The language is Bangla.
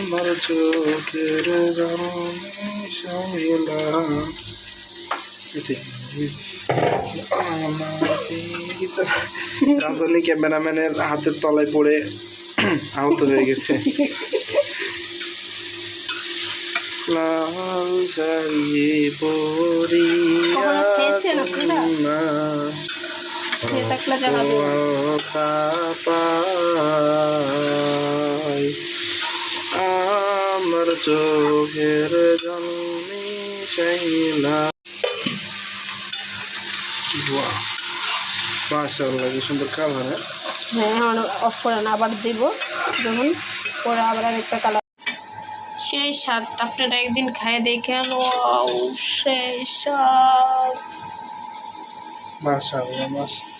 আমার চোখের রাজনী ক্যামেরাম্যানের হাতের তলায় পড়ে আহত হয়ে গেছে। লাল শাড়ি পরিয়া না খেয়ে পাই আমার চোখের জন্মি শাইলা মাশাআল্লাহ কি সুন্দর কালার হ্যাঁ হ্যাঁ অফ করে না আবার দিব যখন পরে আবার আরেকটা কালার সেই স্বাদ আপনারা একদিন খায় দেখেন ও সেই স্বাদ মাশাআল্লাহ মাশাআল্লাহ